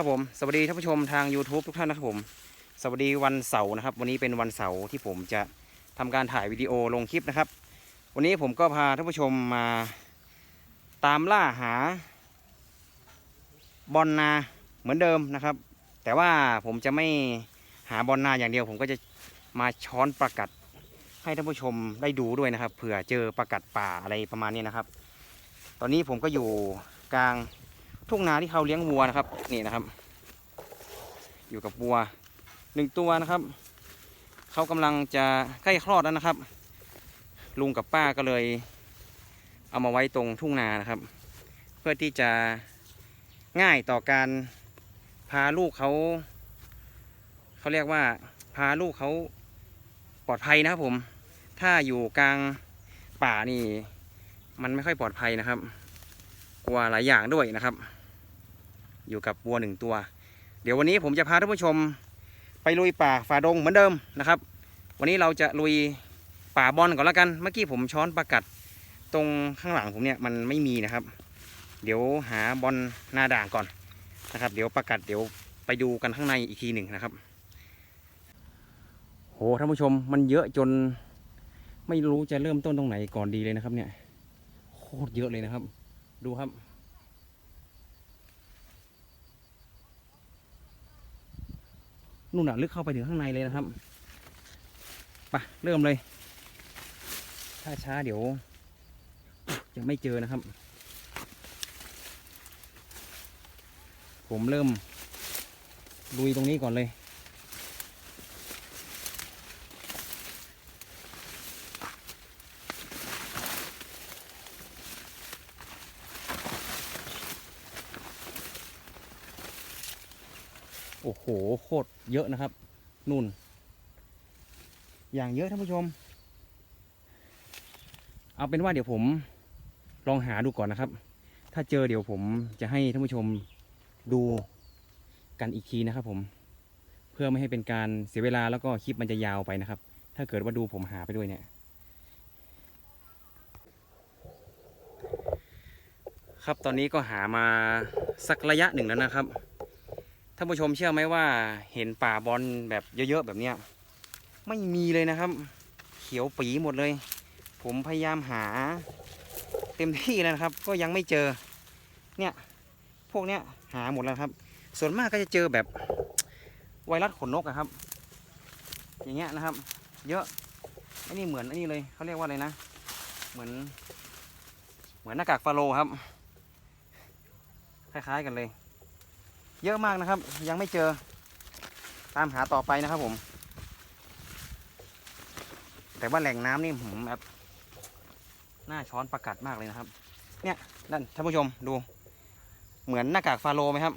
ครับผมสวัสดีท่านผู้ชมทาง YouTube ทุกท่านนะครับผม สวัสดีวันเสาร์นะครับ วันนี้เป็นวันเสาร์ที่ผมจะทำการถ่ายวิดีโอลงคลิปนะครับ วันนี้ผมก็พาท่านผู้ชมมาตามล่าหาบอลนาเหมือนเดิมนะครับ แต่ว่าผมจะไม่หาบอลนาอย่างเดียว ผมก็จะมาช้อนประกัดให้ท่านผู้ชมได้ดูด้วยนะครับเผื่อเจอประกัดป่าอะไรประมาณนี้นะครับ ตอนนี้ผมก็อยู่กลาง ทุ่งนาที่เขาเลี้ยงวัวนะครับ นี่นะครับ อยู่กับวัวหนึ่งตัวนะครับเขากำลังจะใกล้คลอดแล้วนะครับ ลุงกับป้าก็เลย เอามาไว้ตรงทุ่งนานะครับ เพื่อที่จะง่ายต่อการพาลูกเขาเขาเรียกว่าพาลูกเขาปลอดภัยนะครับผม ถ้าอยู่กลางป่านี่ มันไม่ค่อยปลอดภัยนะครับ กลัวหลายอย่างด้วยนะครับ อยู่กับวัวหนึ่งตัว เดี๋ยววันนี้ผมจะพาท่านผู้ชมไปลุยป่าฝ่าดงเหมือนเดิมนะครับ วันนี้เราจะลุยป่าบอลก่อนล้วกัน เมื่อกี้ผมช้อนประกัดตรงข้างหลังผมเนี่ยมันไม่มีนะครับ เดี๋ยวหาบอลหน้าด่างก่อนนะครับ เดี๋ยวประกัดเดี๋ยวไปดูกันข้างในอีกทีหนึ่งนะครับโหท่านผู้ชมมันเยอะจนไม่รู้จะเริ่มต้นตรงไหนก่อนดีเลยนะครับ เนี่ยโคตรเยอะเลยนะครับ ดูครับ นู่นน่ะลึกเข้าไปถึงข้างในเลยนะครับไปะเริ่มเลย ถ้าช้าเดี๋ยวจะไม่เจอนะครับ ผมเริ่มลุยตรงนี้ก่อนเลย โอ้โหโคตรเยอะนะครับนู่น อย่างเยอะท่านผู้ชม เอาเป็นว่าเดี๋ยวผมลองหาดูก่อนนะครับ ถ้าเจอเดี๋ยวผมจะให้ท่านผู้ชมดูกันอีกทีนะครับ ผม เพื่อไม่ให้เป็นการเสียเวลาแล้วก็คลิปมันจะยาวไปนะครับ ถ้าเกิดว่าดูผมหาไปด้วยเนี่ย ครับตอนนี้ก็หามาสักระยะหนึ่งแล้วนะครับ ท่านผู้ชมเชื่อไหมว่าเห็นป่าบอลแบบเยอะๆแบบเนี้ยไม่มีเลยนะครับ เขียวปีหมดเลย ผมพยายามหา เต็มที่แล้วนะครับ ก็ยังไม่เจอ เนี่ยพวกเนี้ยหาหมดแล้วครับ ส่วนมากก็จะเจอแบบไวรัสขนนกอะครับ อย่างเงี้ยนะครับ เยอะอันนี้เหมือนอันนี้เลยเขาเรียกว่าอะไรนะ เหมือน เหมือนหน้ากากฟาโรห์ครับ คล้ายๆกันเลย เยอะมากนะครับ ยังไม่เจอ ตามหาต่อไปนะครับผม แต่ว่าแหล่งน้ำนี่ผมแบบน่าช้อนประกัดมากเลยนะครับ เนี่ยนั่นท่านผู้ชมดู เหมือนหน้ากากฟาโรไหมครับ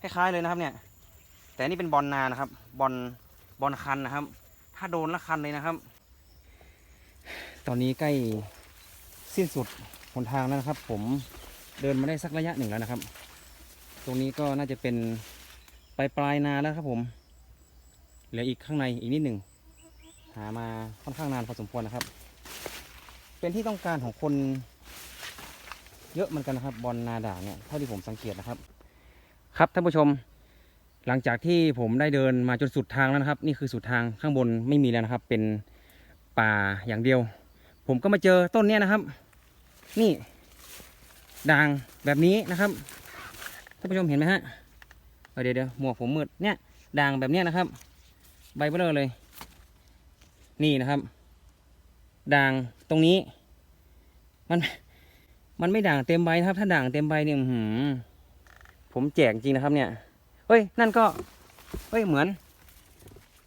คล้ายๆเลยนะครับเนี่ย แต่นี่เป็นบอลนานะครับ บอลบอลคันนะครับ ถ้าโดนละคันเลยนะครับ ตอนนี้ใกล้สิ้นสุดหนทางแล้วนะครับ ผมเดินมาได้สักระยะหนึ่งแล้วนะครับ ตรงนี้ก็น่าจะเป็นปลายปลายนาแล้วครับผม เหลืออีกข้างในอีกนิดหนึ่ง หามาค่อนข้างนานพอสมควรนะครับ เป็นที่ต้องการของคนเยอะเหมือนกันนะครับ บอลนาด่างเนี่ยเท่าที่ผมสังเกตนะครับ ครับท่านผู้ชม หลังจากที่ผมได้เดินมาจนสุดทางแล้วนะครับ นี่คือสุดทางข้างบนไม่มีแล้วนะครับ เป็นป่าอย่างเดียว ผมก็มาเจอต้นเนี้ยนะครับ นี่ด่างแบบนี้นะครับานผู้ชมเห็นไหมฮะเเดี๋ยวเดี๋ยวหมวกผมมืดเนี่ยด่างแบบเนี้ยนะครับ ใบเบลอเลย นี่นะครับ ด่างตรงนี้ มัน มันไม่ด่างเต็มใบนะครับ ถ้าด่างเต็มใบเนี่ยหือผมแจกจริงนะครับ เนี่ยเฮ้ย นั่นก็เฮ้ยเหมือน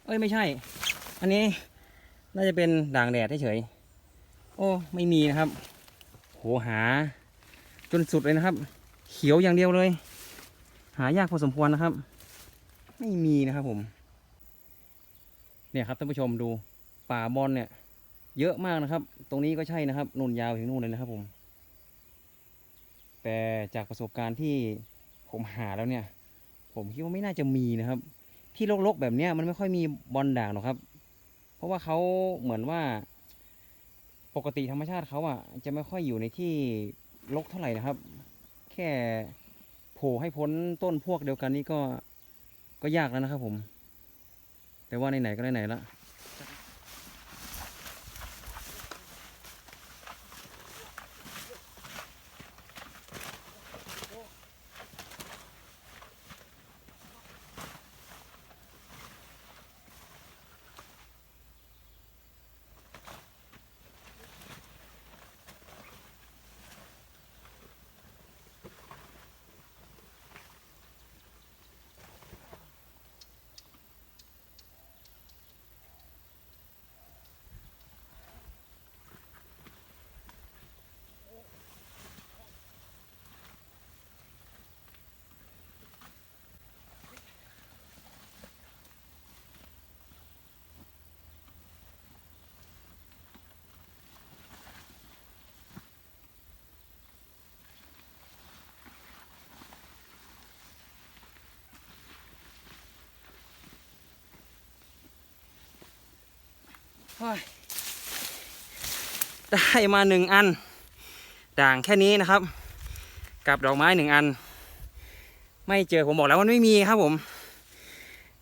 เอ้ยไม่ใช่ อันนี้น่าจะเป็นด่างแดดเฉยๆโอ้ไม่มีนะครับ โหหา จนสุดเลยนะครับ เขียวอย่างเดียวเลย หายากพอสมควรนะครับ ไม่มีนะครับผม เนี่ยครับท่านผู้ชมดูป่าบอลเนี่ย เยอะมากนะครับ ตรงนี้ก็ใช่นะครับนู่นยาวถึงนู่นเลยนะครับผม แต่จากประสบการณ์ที่ผมหาแล้วเนี่ย ผมคิดว่าไม่น่าจะมีนะครับ ที่รกๆแบบเนี้ยมันไม่ค่อยมีบอลด่างหรอกครับ เพราะว่าเขาเหมือนว่า ปกติธรรมชาติเขาอะจะไม่ค่อยอยู่ในที่รกเท่าไหร่นะครับ แค่ โผล่ให้พ้นต้นพวกเดียวกันนี่ก็ก็ยากแล้วนะครับผม แต่ว่าไหนๆก็ไหนๆละ ได้มาหนึ่งอัน ด่างแค่นี้นะครับ กับดอกไม้หนึ่งอัน ไม่เจอผมบอกแล้วมันไม่มีครับผม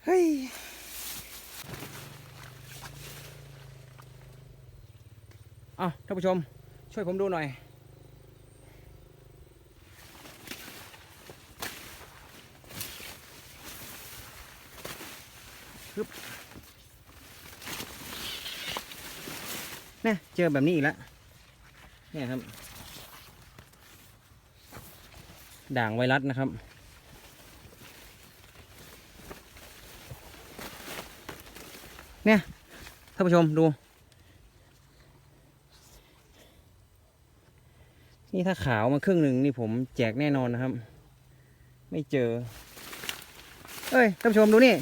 เฮ้ยเอาท่านผู้ชม ช่วยผมดูหน่อยฮึบ เนี่ยเจอแบบนี้อีกแล้วเนี่ยครับ ด่างไวรัสนะครับ เนี่ยท่านผู้ชมดู นี่ถ้าขาวมาครึ่งหนึ่งนี่ผมแจกแน่นอนนะครับ ไม่เจอ เอ้ยท่านผู้ชมดูนี่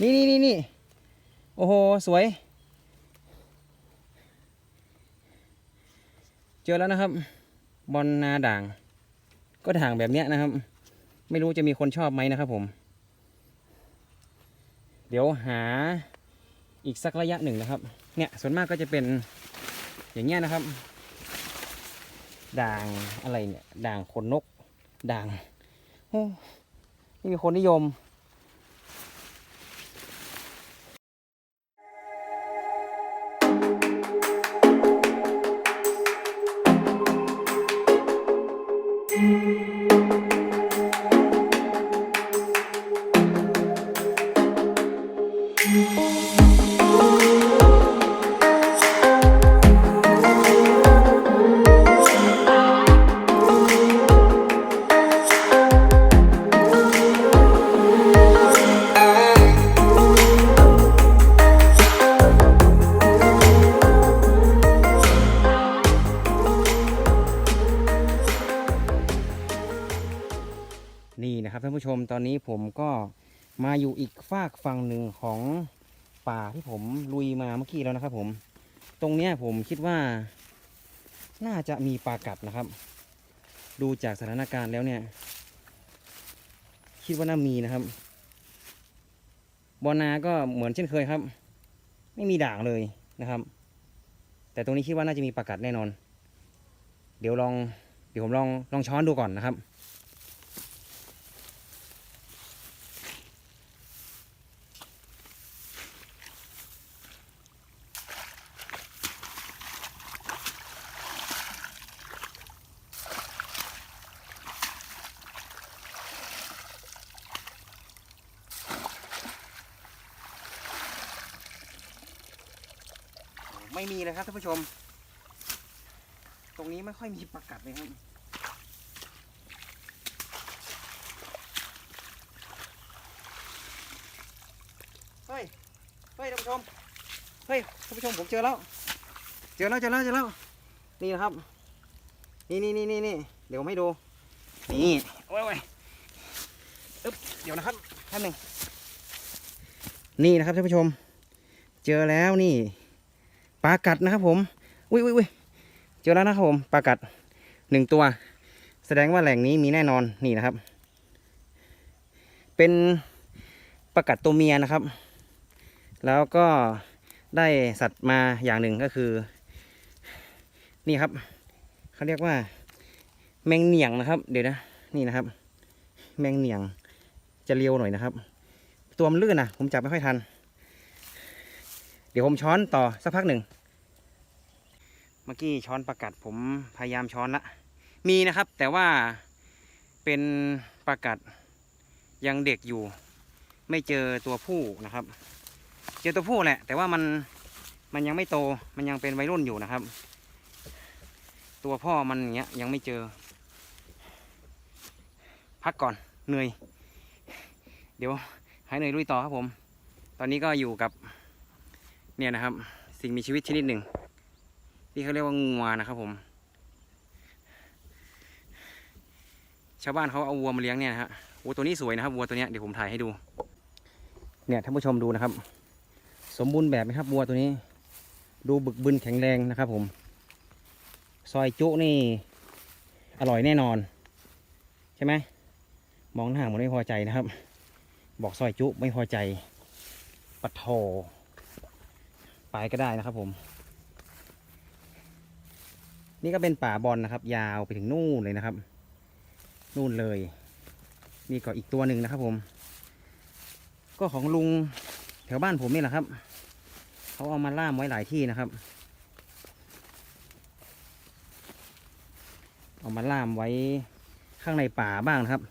นี่นี่นี่นี่โอ้โห สวย เจ อแล้วนะครับ บอลนาด่าง ก็ด่างแบบเนี้ยนะครับ ไม่รู้จะมีคนชอบไหมนะครับผม เดี๋ยวหาอีกสักระยะหนึ่งนะครับ เนี่ยส่วนมากก็จะเป็นอย่างเงี้ยนะครับ ด่างอะไรเนี่ย ด่างขนนก ด่างโอ้ไม่มีคนนิยม ผู้ชมตอนนี้ผมก็มาอยู่อีกฝากฝั่งหนึ่งของป่าที่ผมลุยมาเมื่อกี้แล้วนะครับ ผม ตรงเนี้ยผมคิดว่า น่าจะมีปลากัดนะครับ ดูจากสถานการณ์แล้วเนี่ย คิดว่าน่ามีนะครับบอนาก็เหมือนเช่นเคยครับ ไม่มีด่างเลยนะครับ แต่ตรงนี้คิดว่าน่าจะมีปลากัดแน่นอน เดี๋ยวลองเดี๋ยวผมลองลองช้อนดูก่อนนะครับ ไม่มีเลยครับท่านผู้ชม ตรงนี้ไม่ค่อยมีประกัดเลยครับเฮ้ยเฮ้ยท่านผู้ชมเฮ้ยท่านผู้ชมผมเจอแล้ว เจอแล้วเจอแล้วเจอแล้วนี่นะครับ นี่นี่นี่นี่นี่เดี๋ยวผมให้ดูนี่โอ้ยโอ้ยอึ๊บเดี๋ยวนะครับท่านหนึ่งนี่นะครับท่านผู้ชม เจอแล้วนี่ ปลากัดนะครับผมอุ้ยอุ้ยอุ้ยเจอแล้วนะครับผมปลากัดหนึ่งตัว แสดงว่าแหล่งนี้มีแน่นอนนี่นะครับ เป็นปลากัดตัวเมียนะครับ แล้วก็ได้สัตว์มาอย่างหนึ่งก็คือ นี่ครับเขาเรียกว่า แมงเหนียงนะครับ เดี๋ยวนะนี่นะครับ แมงเหนียงจะเรียวหน่อยนะครับ ตัวมันลื่นนะผมจับไม่ค่อยทัน เดี๋ยวผมช้อนต่อสักพักหนึ่ง เมื่อกี้ช้อนประกัดผมพยายามช้อนละ มีนะครับแต่ว่าเป็นประกัดยังเด็กอยู่ ไม่เจอตัวผู้นะครับ เจอตัวผู้แหละ แต่ว่ามันมันยังไม่โตมันยังเป็นวัยรุ่นอยู่นะครับ ตัวพ่อมันอย่างเงี้ยยังไม่เจอ พักก่อนเหนื่อย เดี๋ยวหายเหนื่อยลุยต่อครับผม ตอนนี้ก็อยู่กับ เนี่ยนะครับ สิ่งมีชีวิตชนิดหนึ่งที่เขาเรียกว่างัวนะครับผม ชาวบ้านเขาเอาวัวมาเลี้ยงเนี่ยนะฮะวัวตัวนี้สวยนะครับวัวตัวนี้เดี๋ยวผมถ่ายให้ดู เนี่ยท่านผู้ชมดูนะครับ สมบูรณ์แบบไหมครับวัวตัวนี้ ดูบึกบึนแข็งแรงนะครับ ผม ซอยจุนี่ อร่อยแน่นอน ใช่ไหมมองหน้าผมไม่พอใจนะครับ บอกซอยจุไม่พอใจปะโท ไปก็ได้นะครับผม นี่ก็เป็นป่าบอลนะครับ ยาวไปถึงนู่นเลยนะครับ นู่นเลย นี่ก็อีกตัวหนึ่งนะครับผม ก็ของลุงแถวบ้านผมนี่แหละครับ เขาเอามาล่ามไว้หลายที่นะครับ เอามาล่ามไว้ข้างในป่าบ้างนะครับ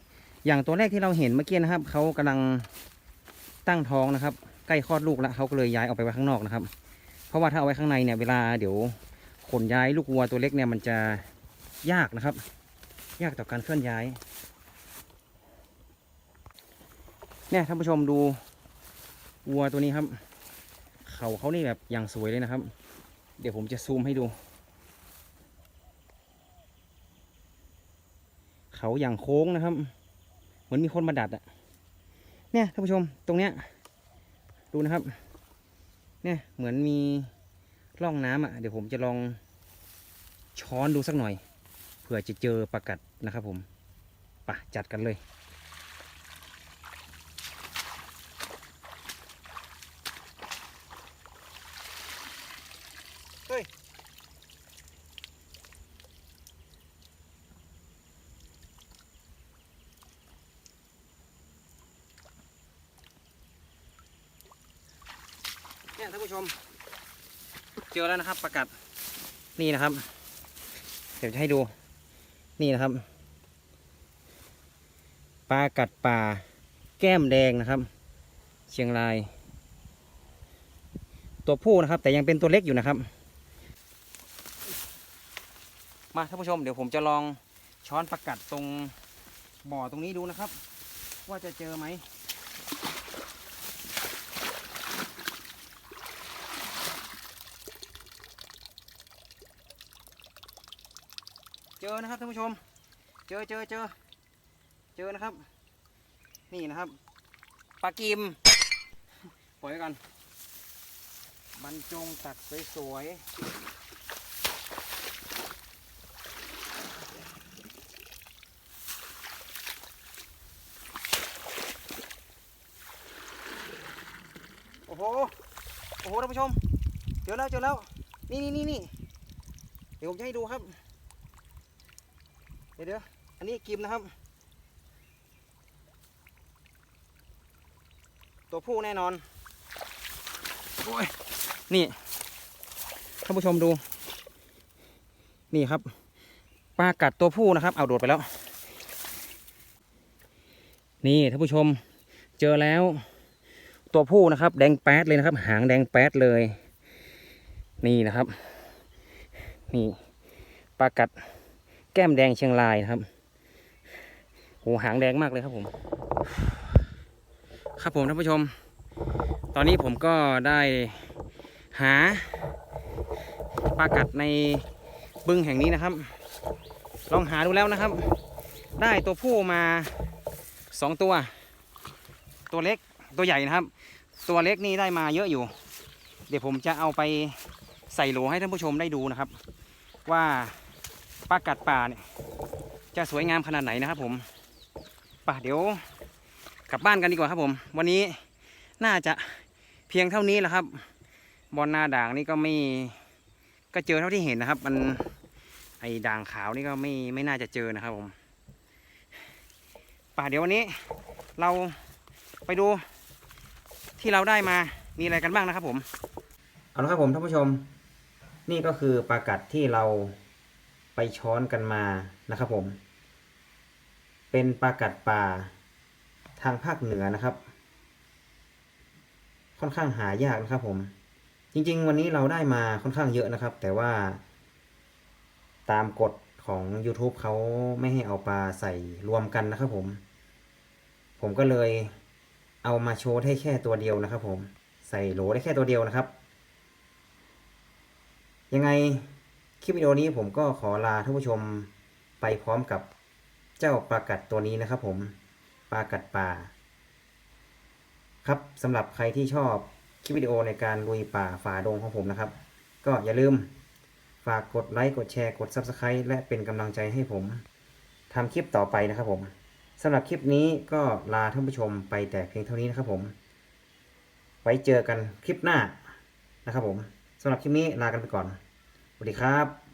อย่างตัวแรกที่เราเห็นเมื่อกี้นะครับ เขากำลังตั้งท้องนะครับ ใกล้คลอดลูกแล้วเขาก็เลยย้ายออกไปไว้ข้างนอกนะครับ เพราะว่าถ้าเอาไว้ข้างในเนี่ยเวลาเดี๋ยวขนย้ายลูกวัวตัวเล็กเนี่ยมันจะยากนะครับ ยากต่อการเคลื่อนย้าย เนี่ยท่านผู้ชมดูวัวตัวนี้ครับ เขาเขานี่แบบอย่างสวยเลยนะครับ เดี๋ยวผมจะซูมให้ดู เขาอย่างโค้งนะครับ เหมือนมีคนมาดัดอะเนี่ยท่านผู้ชมตรงเนี้ยดูนะครับ เนี่ยเหมือนมีร่องน้ำอะเดี๋ยวผมจะลองช้อนดูสักหน่อยเผื่อจะเจอปลากัดนะครับผมปะจัดกันเลย เฮ้ย เนี่ยท่านผู้ชม เจอแล้วนะครับ ประกัดนี่นะครับ เดี๋ยวจะให้ดู นี่นะครับปลากัดป่า แก้มแดงนะครับ เชียงราย ตัวผู้นะครับ แต่ยังเป็นตัวเล็กอยู่นะครับ มาท่านผู้ชมเดี๋ยวผมจะลองช้อนประกัดตรงบ่อตรงนี้ดูนะครับ ว่าจะเจอไหม เจอนะครับท่านผู้ชม เจอเจอเจอเจอนะครับ นี่นะครับปลากิมปล่อยก่อนบรรจงตักสวยๆโอ้โห โอ้โหท่านผู้ชม เจอแล้วเจอแล้ว นี่นี่นี่นี่เดี๋ยวผมจะให้ดูครับ ดี๋ยวเดี๋ยวอันนี้กิมนะครับ ตัวผู้แน่นอนโอ้ยนี่ท่านผู้ชมดู นี่ครับปลากัดตัวผู้นะครับ เอาโดดไปแล้ว นี่ท่านผู้ชม เจอแล้ว ตัวผู้นะครับ แดงแป๊ดเลยนะครับ หางแดงแป๊ดเลย นี่นะครับ นี่ปลากัดแก้มแดงเชียงรายนะครับโหหางแดงมากเลยครับผม ครับผมท่านผู้ชม ตอนนี้ผมก็ได้หาปลากัดในบึงแห่งนี้นะครับ ลองหาดูแล้วนะครับ ได้ตัวผู้มาสองตัว ตัวเล็กตัวใหญ่นะครับ ตัวเล็กนี่ได้มาเยอะอยู่ เดี๋ยวผมจะเอาไปใส่โหลให้ท่านผู้ชมได้ดูนะครับ ว่า ปลากัดป่าเนี่ยจะสวยงามขนาดไหนนะครับผมป่ะเดี๋ยวกลับบ้านกันดีกว่าครับผม วันนี้น่าจะเพียงเท่านี้แหละครับ บอลหน้าด่างนี่ก็ไม่ก็เจอเท่าที่เห็นนะครับ มันไอ้ด่างขาวนี่ก็ไม่ไม่น่าจะเจอนะครับผมป่าเดี๋ยววันนี้เราไปดูที่เราได้มามีอะไรกันบ้างนะครับผม เอาละครับผมท่านผู้ชม นี่ก็คือปลากัดที่เรา ไปช้อนกันมานะครับผม เป็นปลากัดป่าทางภาคเหนือนะครับ ค่อนข้างหายากนะครับผม จริงๆ วันนี้เราได้มาค่อนข้างเยอะนะครับ แต่ว่า ตามกฎของ YouTube เขาไม่ให้เอาปลาใส่รวมกันนะครับผม ผมก็เลยเอามาโชว์ให้แค่ตัวเดียวนะครับผม ใส่โหลได้แค่ตัวเดียวนะครับ ยังไง คลิปวิดีโอนี้ผมก็ขอลาท่านผู้ชมไปพร้อมกับเจ้าปลากัดตัวนี้นะครับผมปลากัดป่า ครับสำหรับใครที่ชอบคลิปวิดีโอในการลุยป่าฝ่าดงของผมนะครับ ก็อย่าลืมฝากกดไลค์กดแชร์กด Subscribe และเป็นกำลังใจให้ผมทำคลิปต่อไปนะครับผมสำหรับคลิปนี้ก็ลาท่านผู้ชมไปแต่เพียงเท่านี้นะครับผม ไว้เจอกันคลิปหน้านะครับผมสำหรับคลิปนี้ลากันไปก่อน สวัสดีครับ